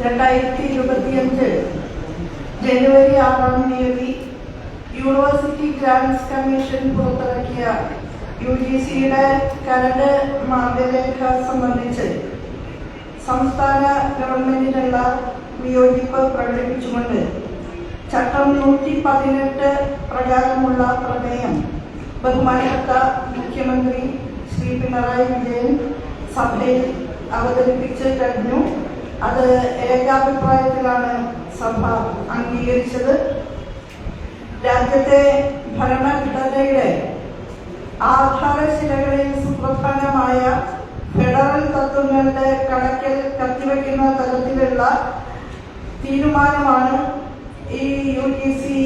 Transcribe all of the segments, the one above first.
രണ്ടായിരത്തി ഇരുപത്തിയഞ്ച് ജനുവരി ആറാം തീയതി യൂണിവേഴ്സിറ്റി ഗ്രാൻസ് കമ്മീഷൻ പുറത്തിറക്കിയ യു ജി സിയുടെ കരട് മാർഗരേഖ സംബന്ധിച്ച് സംസ്ഥാന ഗവൺമെന്റിനുള്ള വിയോജിപ്പ് പ്രകടിപ്പിച്ചുകൊണ്ട് ചട്ടം നൂറ്റി പതിനെട്ട് പ്രകാരമുള്ള പ്രമേയം ബഹുമാനപ്പെട്ട മുഖ്യമന്ത്രി ശ്രീ പിണറായി വിജയൻ സഭയിൽ അവതരിപ്പിച്ച് കഴിഞ്ഞു. അത് ഏകാഭിപ്രായത്തിലാണ് സഭ അംഗീകരിച്ചത്. രാജ്യത്തെ ഭരണഘടനയുടെ ആധാരശിലകളിൽ സുപ്രധാനമായ ഫെഡറൽ തത്വങ്ങളുടെ കണക്കിൽ കത്തിവെക്കുന്ന തരത്തിലുള്ള തീരുമാനമാണ് ഈ യു ടി സി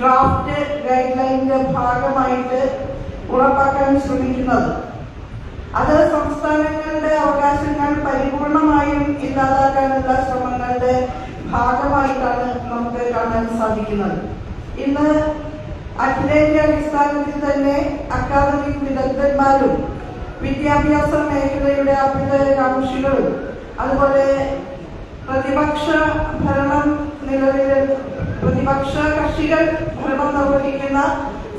ഡ്രാഫ്റ്റ് ഗൈഡ് ലൈനിന്റെ ഭാഗമായിട്ട് ഉറപ്പാക്കാൻ ശ്രമിക്കുന്നത്. അത് സംസ്ഥാനങ്ങളുടെ അവകാശങ്ങൾ പരിപൂർണമായും ഇല്ലാതാക്കാനുള്ള ശ്രമങ്ങളുടെ ഭാഗമായിട്ടാണ് നമുക്ക് കാണാൻ സാധിക്കുന്നത്. ഇന്ന് അഖിലേന്ത്യാ അടിസ്ഥാനത്തിൽ തന്നെ അക്കാദമിക് വിദഗ്ധന്മാരും വിദ്യാഭ്യാസ മേഖലയുടെ അഭ്യുദയകാംക്ഷികളും അതുപോലെ പ്രതിപക്ഷ ഭരണം നിലവിൽ പ്രതിപക്ഷ കക്ഷികൾ ഭരണം നിർവഹിക്കുന്ന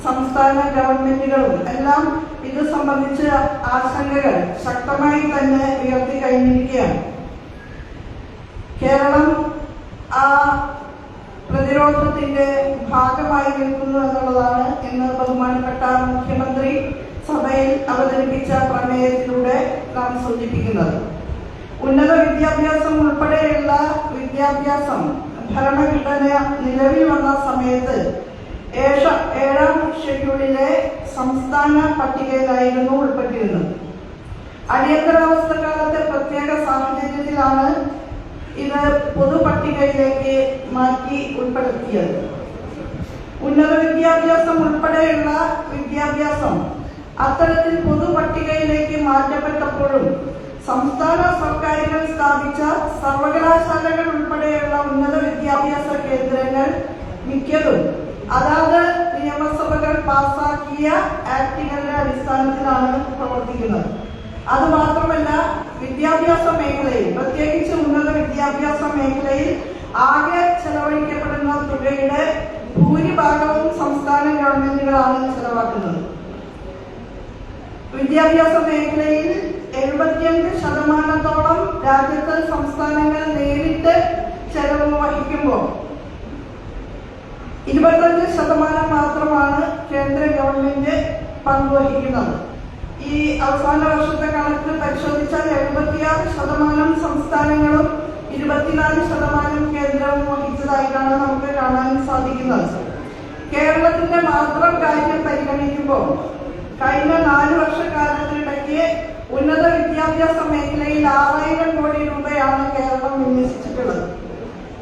സംസ്ഥാന ഗവൺമെന്റുകളും എല്ലാം ഇത് സംബന്ധിച്ച് ആശങ്കകൾ ശക്തമായി തന്നെ ഉയർത്തി കഴിഞ്ഞിരിക്കുകയാണ് കേരളം ആ പ്രതിരോധത്തിന്റെ ഭാഗമായി നിൽക്കുന്നു എന്നുള്ളതാണ് ഇന്ന് ബഹുമാനപ്പെട്ട മുഖ്യമന്ത്രി സഭയിൽ അവതരിപ്പിച്ച പ്രമേയത്തിലൂടെ നാം സൂചിപ്പിക്കുന്നത്. ഉന്നത വിദ്യാഭ്യാസം ഉൾപ്പെടെയുള്ള വിദ്യാഭ്യാസം ഭരണഘടന നിലവിൽ വന്ന സമയത്ത് ഏഴ ഷെഡ്യൂളിലെ സംസ്ഥാന പട്ടികയിലായിരുന്നു ഉൾപ്പെട്ടിരുന്നത്. അടിയന്തരാവസ്ഥ കാലത്തെ പ്രത്യേക സാഹചര്യത്തിലാണ് ഇത് പൊതുപട്ടികയിലേക്ക് മാറ്റി ഉൾപ്പെടുത്തിയത്. ഉന്നത വിദ്യാഭ്യാസം ഉൾപ്പെടെയുള്ള വിദ്യാഭ്യാസം അത്തരത്തിൽ പൊതു പൊതുപട്ടികയിലേക്ക് മാറ്റപ്പെട്ടപ്പോഴും സംസ്ഥാന സർക്കാരുകൾ സ്ഥാപിച്ച സർവകലാശാലകൾ ഉൾപ്പെടെയുള്ള ഉന്നത വിദ്യാഭ്യാസ കേന്ദ്രങ്ങൾ മിക്കതും അതാത് നിയമസഭകൾ പാസാക്കിയ ആക്ടുകളുടെ അടിസ്ഥാനത്തിലാണ് പ്രവർത്തിക്കുന്നത്. അതുമാത്രമല്ല വിദ്യാഭ്യാസ മേഖലയിൽ പ്രത്യേകിച്ച് ഉന്നത വിദ്യാഭ്യാസ മേഖലയിൽ ആകെ ചെലവഴിക്കപ്പെടുന്ന തുകയുടെ ഭൂരിഭാഗവും സംസ്ഥാന ഗവൺമെന്റുകളാണ് ചെലവാക്കുന്നത്. വിദ്യാഭ്യാസ മേഖലയിൽ എഴുപത്തിയഞ്ച് ശതമാനത്തോളം രാജ്യത്തെ സംസ്ഥാനങ്ങൾ നേരിട്ട് ചെലവ് വഹിക്കുമ്പോൾ ഇരുപത്തഞ്ച് ശതമാനം മാത്രമാണ് കേന്ദ്ര ഗവൺമെന്റ് പങ്കുവഹിക്കുന്നത്. ഈ അവസാന വർഷത്തെ കണക്ക് പരിശോധിച്ചാൽ എഴുപത്തിയാറ് ശതമാനം സംസ്ഥാനങ്ങളും ഇരുപത്തിനാല് ശതമാനം കേന്ദ്രവും വഹിച്ചതായിട്ടാണ് നമുക്ക് കാണാൻ സാധിക്കുന്നത്. കേരളത്തിന്റെ മാത്രം കാര്യം പരിഗണിക്കുമ്പോൾ കഴിഞ്ഞ നാല് വർഷക്കാലത്തിനിടയ്ക്ക് ഉന്നത വിദ്യാഭ്യാസ മേഖലയിൽ ആറായിരം കോടി രൂപയാണ് കേരളം വിന്യസിച്ചിട്ടുള്ളത്.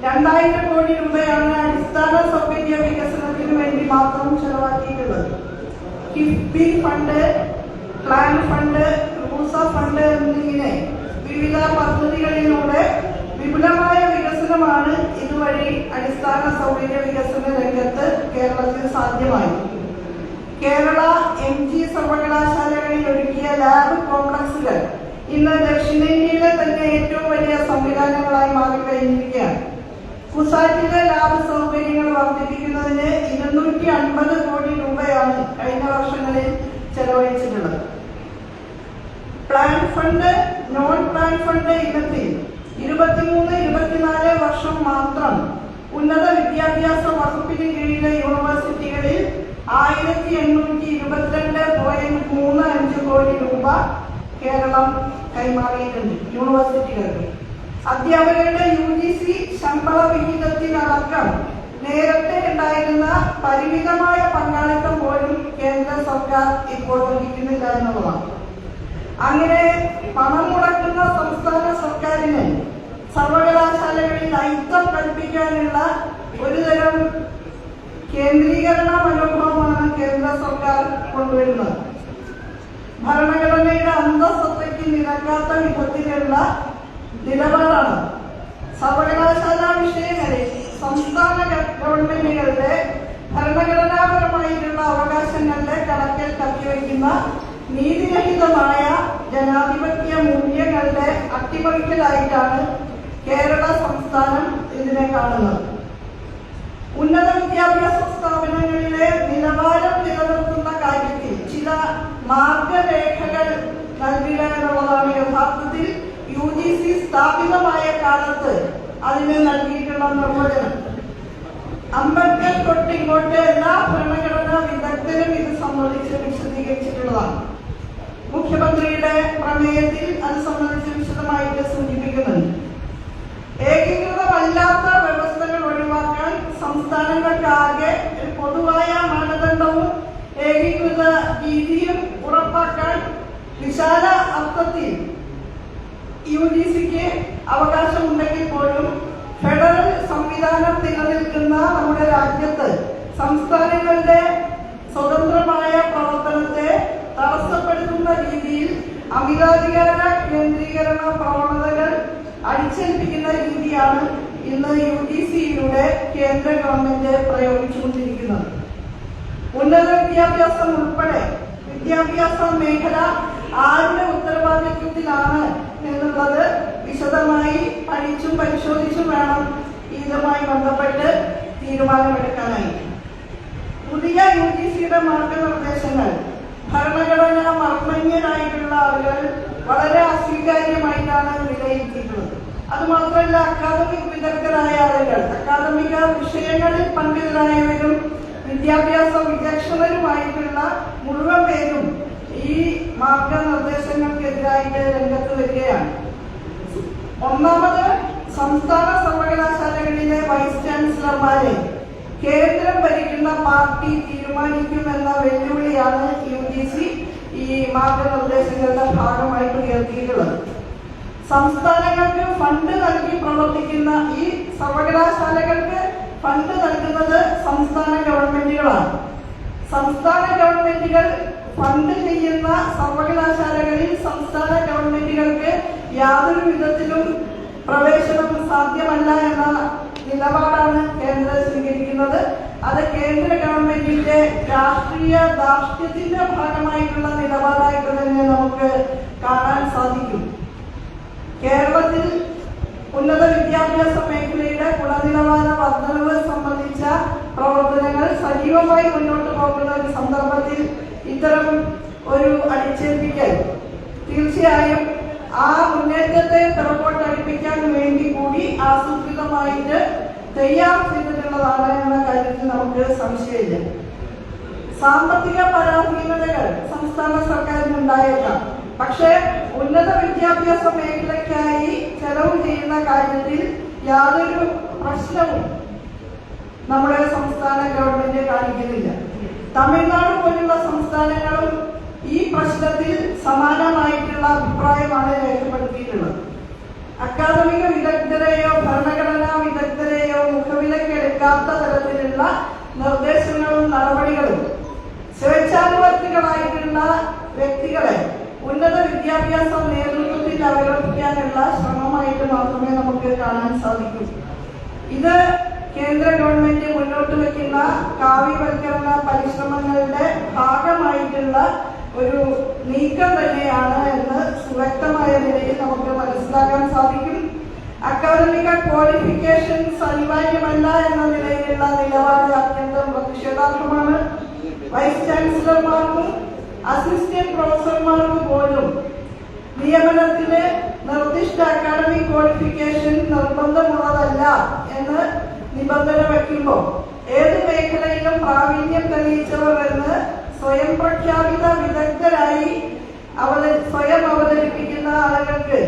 രണ്ടായിരം കോടി രൂപയാണ് അടിസ്ഥാന സൗകര്യ വികസനത്തിന് വേണ്ടി മാത്രം ചെലവാക്കിയിട്ടുള്ളത്. KIIFB fund plan fund RUSA fund എന്നിങ്ങനെ വിവിധ പദ്ധതികളിലൂടെ വിപുലമായ വികസനമാണ് ഇതുവഴി അടിസ്ഥാന സൗകര്യ വികസന രംഗത്ത് കേരളത്തിൽ സാധ്യമായി. കേരള എം ജി സർവകലാശാലകളിൽ ഒരുക്കിയ ലാബ് കോംപ്ലക്സുകൾ ഇന്ന് ദക്ഷിണേന്ത്യയിലെ തന്നെ ഏറ്റവും വലിയ സംവിധാനങ്ങളായി മാറിക്കഴിഞ്ഞിരിക്കുകയാണ്. കുസാറ്റിലെ ലാഭ സൗകര്യങ്ങൾ വർദ്ധിപ്പിക്കുന്നതിന് ഇരുന്നൂറ്റി അൻപത് കോടി രൂപയാണ് കഴിഞ്ഞ വർഷങ്ങളിൽ ചെലവഴിച്ചിട്ടുള്ളത്. Plan fund non plan fund ഇനത്തിൽ ഇരുപത്തിമൂന്ന് ഇരുപത്തിനാല് വർഷം മാത്രം ഉന്നത വിദ്യാഭ്യാസ വകുപ്പിന് കീഴിലെ യൂണിവേഴ്സിറ്റികളിൽ ആയിരത്തി എണ്ണൂറ്റി ഇരുപത്തിരണ്ട് പോയിന്റ് മൂന്ന് അഞ്ച് കോടി രൂപ കേരളം കൈമാറിയിട്ടുണ്ട് യൂണിവേഴ്സിറ്റികൾക്ക്. അധ്യാപകരുടെ യു ജി സി ശമ്പള വിഹിതത്തിനടക്കം നേരത്തെ ഉണ്ടായിരുന്ന പരിമിതമായ പങ്കാളിത്തം പോലും കേന്ദ്ര സർക്കാർ ഇപ്പോൾ ലഭിക്കുന്നില്ല എന്നുള്ളതാണ്. അങ്ങനെ പണം മുടക്കുന്ന സംസ്ഥാന സർക്കാരിന് സർവകലാശാലകളിൽ അയിത്തം കൽപ്പിക്കാനുള്ള ഒരുതരം കേന്ദ്രീകരണ മനോഭാവമാണ് കേന്ദ്ര സർക്കാർ കൊണ്ടുവരുന്നത്. ഭരണഘടനയുടെ അന്തസ്സത്തയ്ക്ക് നിരക്കാത്ത വിധത്തിലുള്ള നിലപാടാണ്. സർവകലാശാല വിഷയങ്ങളിൽ സംസ്ഥാന ഗവൺമെന്റുകളുടെ ഭരണഘടനാപരമായിട്ടുള്ള അവകാശങ്ങളുടെ കണക്കിൽ കത്തിവയ്ക്കുന്ന നീതിരഹിതമായ ജനാധിപത്യ മൂല്യങ്ങളുടെ അട്ടിമറിക്കലായിട്ടാണ് കേരള സംസ്ഥാനം ഇതിനെ കാണുന്നത്. ഉന്നത വിദ്യാഭ്യാസ സ്ഥാപനങ്ങളിലെ നിലവാരം നിലനിർത്തുന്ന കാര്യത്തിൽ ചില മാർഗരേഖകൾ നൽകുക എന്നുള്ളതാണ് യഥാർത്ഥത്തിൽ യു ജി സി സ്ഥാപിതമായ കാലത്ത് അതിന് നൽകിയിട്ടുള്ള നിർവചനം അംബേദ്കർ തൊട്ട് ഇങ്ങോട്ട് എല്ലാ ഭരണഘടനാ വിദഗ്ധരും ഇത് സംബന്ധിച്ച് വിശദീകരിച്ചിട്ടുള്ളതാണ്. മുഖ്യമന്ത്രിയുടെ പ്രമേയത്തിൽ അത് സംബന്ധിച്ച് വിശദമായിട്ട് സൂചിപ്പിക്കുന്നുണ്ട്. ഏകീകൃതമല്ലാത്ത വ്യവസ്ഥകൾ ഒഴിവാക്കാൻ സംസ്ഥാനങ്ങൾക്കാകെ ഒരു പൊതുവായ മാനദണ്ഡവും ഏകീകൃത രീതിയും ഉറപ്പാക്കാൻ വിശാല അർത്ഥത്തിൽ യു ജി സിക്ക് അവകാശമുണ്ടെങ്കിൽ പോലും ഫെഡറൽ സംവിധാനം നിലനിൽക്കുന്ന നമ്മുടെ രാജ്യത്ത് സംസ്ഥാനങ്ങളുടെ സ്വതന്ത്രമായ പ്രവർത്തനത്തെ തടസ്സപ്പെടുത്തുന്ന രീതിയിൽ അമിതാധികാര കേന്ദ്രീകരണ പ്രവണതകൾ അടിച്ചേൽപ്പിക്കുന്ന രീതിയാണ് ഇന്ന് യു ഡി സിയിലൂടെ കേന്ദ്ര ഗവൺമെന്റ് പ്രയോഗിച്ചുകൊണ്ടിരിക്കുന്നത്. ഉന്നത വിദ്യാഭ്യാസം ഉൾപ്പെടെ വിദ്യാഭ്യാസ മേഖല ആരുടെ ഉത്തരവാദിത്വത്തിലാണ് എന്നുള്ളത് വിശദമായി പഠിച്ചും പരിശോധിച്ചും വേണം ഇതുമായി ബന്ധപ്പെട്ട് തീരുമാനമെടുക്കാനായി. പുതിയ യു ജി സിയുടെ മാർഗനിർദ്ദേശങ്ങൾ ഭരണഘടനാ മർമ്മന്യനായിട്ടുള്ള ആളുകൾ വളരെ അസ്വീകാര്യമായിട്ടാണ് വിലയിരുത്തിയിട്ടുള്ളത്. അതുമാത്രമല്ല അക്കാദമിക് വിദഗ്ധരായ ആളുകൾ അക്കാദമിക വിഷയങ്ങളിൽ പണ്ഡിതരായവരും വിദ്യാഭ്യാസ വിചക്ഷണരുമായിട്ടുള്ള മുഴുവൻ പേരും ഈ മാർഗനിർദ്ദേശങ്ങൾക്കെതിരായിട്ട് രംഗത്ത് വരികയാണ്. ഒന്നാമത് സംസ്ഥാന സർവകലാശാലകളിലെ വൈസ് ചാൻസലർമാരെ കേന്ദ്രം ഭരിക്കുന്ന പാർട്ടി തീരുമാനിക്കുമെന്ന വെല്ലുവിളിയാണ് യു ജി സി ഈ മാർഗനിർദ്ദേശങ്ങളുടെ ഭാഗമായിട്ട് ഉയർത്തിയിട്ടുള്ളത്. സംസ്ഥാനങ്ങൾക്ക് ഫണ്ട് നൽകി പ്രവർത്തിക്കുന്ന ഈ സർവകലാശാലകൾക്ക് ഫണ്ട് നൽകുന്നത് സംസ്ഥാന ഗവൺമെന്റുകളാണ്. സംസ്ഥാന ഗവൺമെന്റുകൾ ഫണ്ട് ചെയ്യുന്ന സർവകലാശാലകളിൽ സംസ്ഥാന ഗവൺമെന്റുകൾക്ക് യാതൊരു വിധത്തിലും പ്രവേശനം സാധ്യമല്ല എന്ന നിലപാടാണ് കേന്ദ്രം സ്വീകരിക്കുന്നത്. അത് കേന്ദ്ര ഗവൺമെന്റിന്റെ രാഷ്ട്രീയ ധാർഷ്ട്യത്തിന്റെ ഭാഗമായിട്ടുള്ള നിലപാടായിട്ട് തന്നെ നമുക്ക് കാണാൻ സാധിക്കും. കേരളത്തിൽ ഉന്നത വിദ്യാഭ്യാസ മേഖലയുടെ ഗുണനിലവാര വർധനവ് സംബന്ധിച്ച പ്രവർത്തനങ്ങൾ സജീവമായി മുന്നോട്ട് പോകുന്ന ഒരു സന്ദർഭത്തിൽ ഇത്തരം ഒരു അടിച്ചേൽപ്പിക്കൽ. തീർച്ചയായും ആ മുന്നേറ്റത്തെ പിറകോട്ടടിപ്പിക്കാൻ വേണ്ടി കൂടി ആസൂത്രിതമായിട്ട് തയ്യാർ ചെയ്തിട്ടുള്ളതാണ് എന്ന കാര്യത്തിൽ നമുക്ക് സംശയമില്ല. സാമ്പത്തിക പരാധീനതകൾ സംസ്ഥാന സർക്കാരിന് ഉണ്ടായേക്കാം പക്ഷേ ഉന്നത വിദ്യാഭ്യാസ മേഖലയ്ക്കായി ചെലവ് ചെയ്യുന്ന കാര്യത്തിൽ യാതൊരു പ്രശ്നവും നമ്മുടെ സംസ്ഥാന ഗവൺമെന്റ് കാണിക്കുന്നില്ല. തമിഴ്നാട് പോലുള്ള സംസ്ഥാനങ്ങളും ഈ പ്രശ്നത്തിൽ സമാനമായിട്ടുള്ള അഭിപ്രായമാണ് രേഖപ്പെടുത്തിയിട്ടുള്ളത്. അക്കാദമിക വിദഗ്ധരെയോ ഭരണഘടനാ വിദഗ്ധരെയോ മുഖവിലക്കെടുക്കാത്ത തരത്തിലുള്ള നിർദ്ദേശങ്ങളും നടപടികളും സ്വേച്ഛാനുവർത്തികളായിട്ടുള്ള വ്യക്തികളെ ഉന്നത വിദ്യാഭ്യാസ നേതൃത്വത്തിൽ അവലംബിക്കാനുള്ള ശ്രമമായിട്ട് മാത്രമേ നമുക്ക് കാണാൻ സാധിക്കൂ. ഇത് കേന്ദ്ര ഗവൺമെന്റ് മുന്നോട്ട് വെക്കുന്ന കാവ്യവൽക്കരണ പരിശ്രമങ്ങളുടെ ഭാഗമായിട്ടുള്ള ഒരു നീക്കം തന്നെയാണ് എന്ന് സുവ്യക്തമായ നിലയിൽ നമുക്ക് മനസ്സിലാക്കാൻ സാധിക്കും. അക്കാദമിക ക്വാളിഫിക്കേഷൻസ് അനിവാര്യമല്ല എന്ന നിലയിലുള്ള നിലപാട് അത്യന്തം പ്രതിഷേധാർഹമാണ് വൈസ് ചാൻസലർമാർക്കും അസിസ്റ്റന്റ് പ്രൊഫസർമാർക്കും പോലും നിയമനത്തിന് നിർദ്ദിഷ്ട അക്കാദമിക് ക്വാളിഫിക്കേഷൻ നിർബന്ധമുള്ളതല്ല എന്ന് നിബന്ധന വയ്ക്കുമ്പോൾ ഏത് മേഖലയിലും പ്രാവീണ്യം തെളിയിച്ചവർ എന്ന് സ്വയം പ്രഖ്യാപിത വിദഗ്ധരായി അവത സ്വയം അവതരിപ്പിക്കുന്ന ആളുകൾക്ക്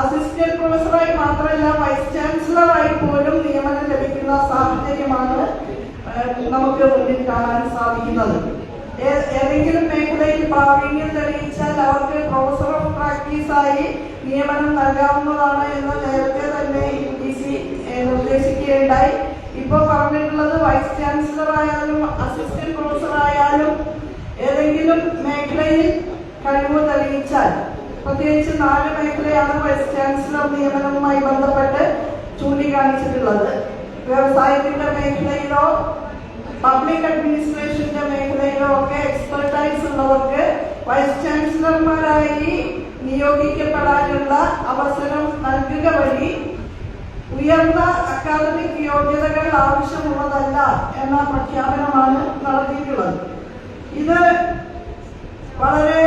അസിസ്റ്റന്റ് പ്രൊഫസറായി മാത്രമല്ല വൈസ് ചാൻസലറായി പോലും നിയമനം ലഭിക്കുന്ന സാഹചര്യമാണ് നമുക്ക് മുന്നിൽ കാണാൻ സാധിക്കുന്നത്. ഏതെങ്കിലും മേഖലയിൽ പ്രാവീണ്യം തെളിയിച്ചാൽ അവർക്ക് പ്രൊഫസർ ഓഫ് പ്രാക്ടീസായി നിയമനം നൽകാവുന്നതാണ് എന്ന് നേരത്തെ തന്നെ യു നിർദ്ദേശിക്കുകയുണ്ടായി ഇപ്പോൾ പറഞ്ഞിട്ടുള്ളത് വൈസ് ചാൻസലർ ആയാലും അസിസ്റ്റന്റ് പ്രൊഫസർ ആയാലും ഏതെങ്കിലും മേഖലയിൽ കഴിവ് തെളിയിച്ചാൽ പ്രത്യേകിച്ച് നാല് മേഖലയാണ് വൈസ് ചാൻസലർ നിയമനവുമായി ബന്ധപ്പെട്ട് ചൂണ്ടിക്കാണിച്ചിട്ടുള്ളത്. വ്യവസായത്തിന്റെ മേഖലയിലോ പബ്ലിക് അഡ്മിനിസ്ട്രേഷന്റെ മേഖലയിലോ ഒക്കെ എക്സ്പെർട്ടൈസ് ഉള്ളവർക്ക് വൈസ് ചാൻസലർമാരായി നിയോഗിക്കപ്പെടാനുള്ള അവസരം നൽകുക വഴി ഉയർന്ന അക്കാദമിക് യോഗ്യതകൾ ആവശ്യമുള്ളതല്ല എന്ന പ്രഖ്യാപനമാണ് നടത്തിയിട്ടുള്ളത്. ഇത് വളരെ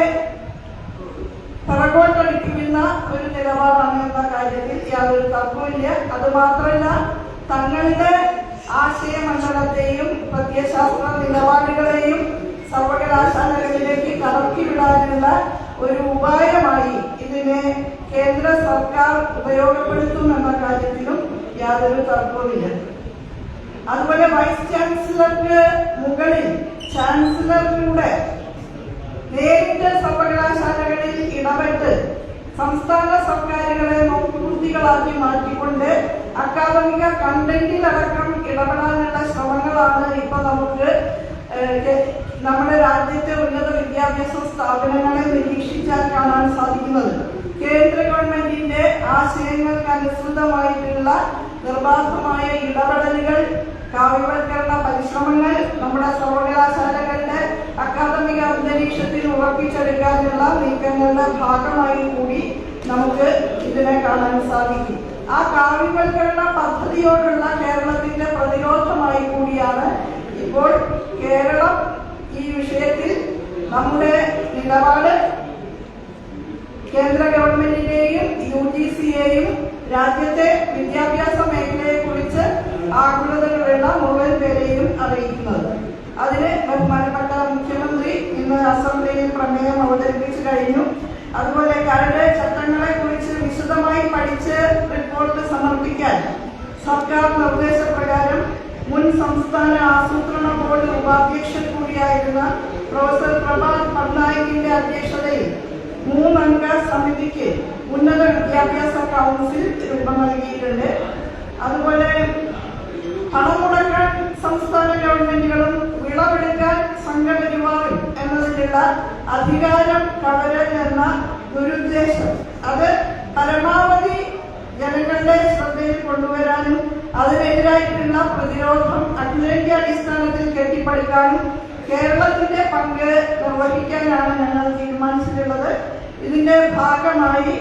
പുറകോട്ടടിപ്പിക്കുന്ന ഒരു നിലപാടാണ് എന്ന കാര്യത്തിൽ യാതൊരു തർക്കമില്ല അത് മാത്രമല്ല തങ്ങളുടെ ആശയമണ്ഡലത്തെയും പ്രത്യയശാസ്ത്ര നിലപാടുകളെയും സർവകലാശാലകളിലേക്ക് കടത്തിവിടാനുള്ള ഒരു ഉപായമായി ഇതിനെ കേന്ദ്ര സർക്കാർ ഉപയോഗപ്പെടുത്തും എന്ന കാര്യത്തിലും യാതൊരു തർക്കവുമില്ല. അതുപോലെ വൈസ് ചാൻസലർക്ക് മുകളിൽ ചാൻസലറിലൂടെ നേരിട്ട് സർവകലാശാലകളിൽ ഇടപെട്ട് സംസ്ഥാന സർക്കാരുകളെ നോക്കുകുത്തികളാക്കി മാറ്റിക്കൊണ്ട് അക്കാദമിക കണ്ടന്റിലടക്കം ഇടപെടാനുള്ള ശ്രമങ്ങളാണ് ഇപ്പൊ നമുക്ക് നമ്മുടെ രാജ്യത്തെ ഉന്നത വിദ്യാഭ്യാസ സ്ഥാപനങ്ങളെ നിരീക്ഷിച്ചാൽ കാണാൻ സാധിക്കുന്നത്. കേന്ദ്ര ഗവൺമെന്റിന്റെ ആശയങ്ങൾക്ക് അനുസൃതമായിട്ടുള്ള നിർബാധമായ ഇടപെടലുകൾ കാവ്യവൽക്കരണ പരിശ്രമങ്ങൾ നമ്മുടെ സർവകലാശാലകളുടെ അക്കാദമിക അന്തരീക്ഷത്തിൽ ഉറപ്പിച്ചെടുക്കാനുള്ള നീക്കങ്ങളുടെ ഭാഗമായി കൂടി നമുക്ക് ഇതിനെ കാണാൻ സാധിക്കും. ആ കാവ്യവൽക്കരണ പദ്ധതിയോടുള്ള കേരളത്തിന്റെ പ്രതിരോധമായി കൂടിയാണ് ഇപ്പോൾ കേരളം ഈ വിഷയത്തിൽ നമ്മുടെ നിലപാട് കേന്ദ്ര ഗവൺമെന്റിനെയും യു ജി സിയെയും രാജ്യത്തെ വിദ്യാഭ്യാസ മേഖലയെ കുറിച്ച് ആകുലതകളുള്ള മുഴുവൻ പേരെയും അറിയിക്കുന്നത്. അതിന് ബഹുമാനപ്പെട്ട മുഖ്യമന്ത്രി ഇന്ന് അസംബ്ലിയിൽ പ്രമേയം അവതരിപ്പിച്ചു കഴിഞ്ഞു. അതുപോലെ കരട് ചട്ടങ്ങളെ കുറിച്ച് വിശദമായി പഠിച്ച് റിപ്പോർട്ട് സമർപ്പിക്കാൻ സർക്കാർ നിർദ്ദേശപ്രകാരം മുൻ സംസ്ഥാന ആസൂത്രണ ബോർഡ് ഉപാധ്യക്ഷൻ കൂടിയായിരുന്ന പ്രൊഫസർ പ്രഭാത് പട്നായിക്കിന്റെ അധ്യക്ഷതയിൽ മൂന്നംഗ സമിതിക്ക് ഉന്നത വിദ്യാഭ്യാസ കൗൺസിൽ രൂപം നൽകിയിട്ടുണ്ട്. അതുപോലെ പണം മുടക്കാൻ സംസ്ഥാന ഗവൺമെന്റുകളും വിളവെടുക്കാൻ സംഘപരിവാറും എന്നതിലുള്ള അധികാരം കവരൽ എന്ന ദുരുദ്ദേശം. അത് പരമാവധി ജനങ്ങളുടെ ശ്രദ്ധയിൽ കൊണ്ടുവരാനും അതിനെതിരായിട്ടുള്ള പ്രതിരോധം അഖിലേന്ത്യാ അടിസ്ഥാനത്തിൽ കെട്ടിപ്പടുക്കാനും കേരളത്തിന്റെ പങ്ക് നിർവഹിക്കാനാണ് ഞങ്ങൾ തീരുമാനിച്ചിട്ടുള്ളത്. ഇതിന്റെ ഭാഗമായി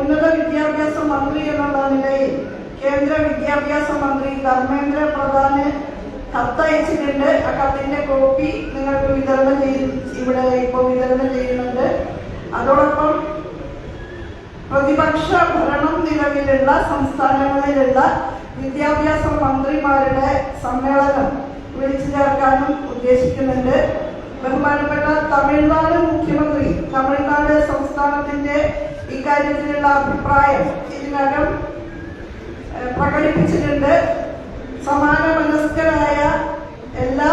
ഉന്നത വിദ്യാഭ്യാസ മന്ത്രി എന്നുള്ള നിലയിൽ കേന്ദ്ര വിദ്യാഭ്യാസ മന്ത്രി ധർമ്മേന്ദ്ര പ്രധാന് കത്തയച്ചിട്ടുണ്ട്. ആ കത്തിന്റെ കോപ്പി നിങ്ങൾക്ക് വിതരണം ചെയ്ത് ഇവിടെ ഇപ്പോൾ വിതരണം ചെയ്യുന്നുണ്ട്. അതോടൊപ്പം പ്രതിപക്ഷ ഭരണം നിലവിലുള്ള സംസ്ഥാനങ്ങളിലുള്ള വിദ്യാഭ്യാസ മന്ത്രിമാരുടെ സമ്മേളനം വിളിച്ചു ചേർക്കാനും ഉദ്ദേശിക്കുന്നുണ്ട്. ബഹുമാനപ്പെട്ട തമിഴ്നാട് മുഖ്യമന്ത്രി തമിഴ്നാട് സംസ്ഥാനത്തിന്റെ ഇക്കാര്യത്തിലുള്ള അഭിപ്രായം ഇതിനകം പ്രകടിപ്പിച്ചിട്ടുണ്ട്. സമാന മനസ്കരായ എല്ലാ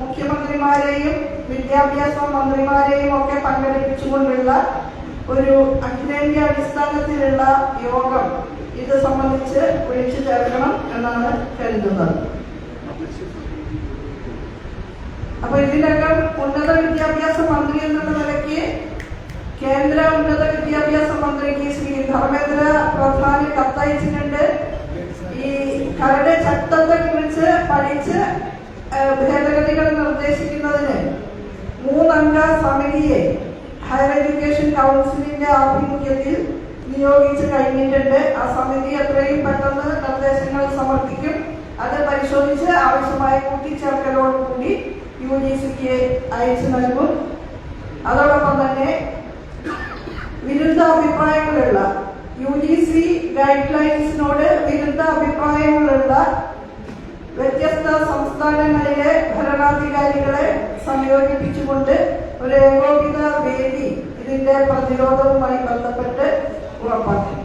മുഖ്യമന്ത്രിമാരെയും വിദ്യാഭ്യാസ മന്ത്രിമാരെയും ഒക്കെ പങ്കെടുപ്പിച്ചുകൊണ്ടുള്ള ഒരു അഖിലേന്ത്യാ അടിസ്ഥാനത്തിലുള്ള യോഗം ഇത് സംബന്ധിച്ച് വിളിച്ചു ചേർക്കണം എന്നാണ് കരുതുന്നത്. അപ്പൊ ഇതിനകം ഉന്നത വിദ്യാഭ്യാസ മന്ത്രി എന്നുള്ള നിലയ്ക്ക് കേന്ദ്ര ഉന്നത വിദ്യാഭ്യാസ മന്ത്രിക്ക് ശ്രീ ധർമ്മേന്ദ്ര പ്രധാന് കത്തയച്ചിട്ടുണ്ട്. ഈ കരട് ചട്ടത്തെ കുറിച്ച് പഠിച്ച് ഭേദഗതികൾ നിർദ്ദേശിക്കുന്നതിന് മൂന്നംഗ സമിതിയെ ഹയർ എഡ്യൂക്കേഷൻ കൗൺസിലിന്റെ ആഭിമുഖ്യത്തിൽ നിയോഗിച്ച് കഴിഞ്ഞിട്ടുണ്ട്. ആ സമിതി എത്രയും പെട്ടെന്ന് നിർദ്ദേശങ്ങൾ സമർപ്പിക്കും. അത് പരിശോധിച്ച് ആവശ്യമായ കൂട്ടിച്ചേർക്കലോടുകൂടി യു ഡി സിക്ക് അയച്ചു നൽകും. അതോടൊപ്പം തന്നെ വിരുദ്ധ അഭിപ്രായങ്ങളുള്ള യു ഡി സി ഗൈഡ് ലൈൻസിനോട് വിരുദ്ധ അഭിപ്രായങ്ങളുള്ള വ്യത്യസ്ത സംസ്ഥാനങ്ങളിലെ ഭരണാധികാരികളെ സംയോജിപ്പിച്ചുകൊണ്ട് ഒരു ഏകോപിത വേദി ഇതിന്റെ പ്രതിരോധവുമായി ബന്ധപ്പെട്ട് ഉറപ്പാക്കും.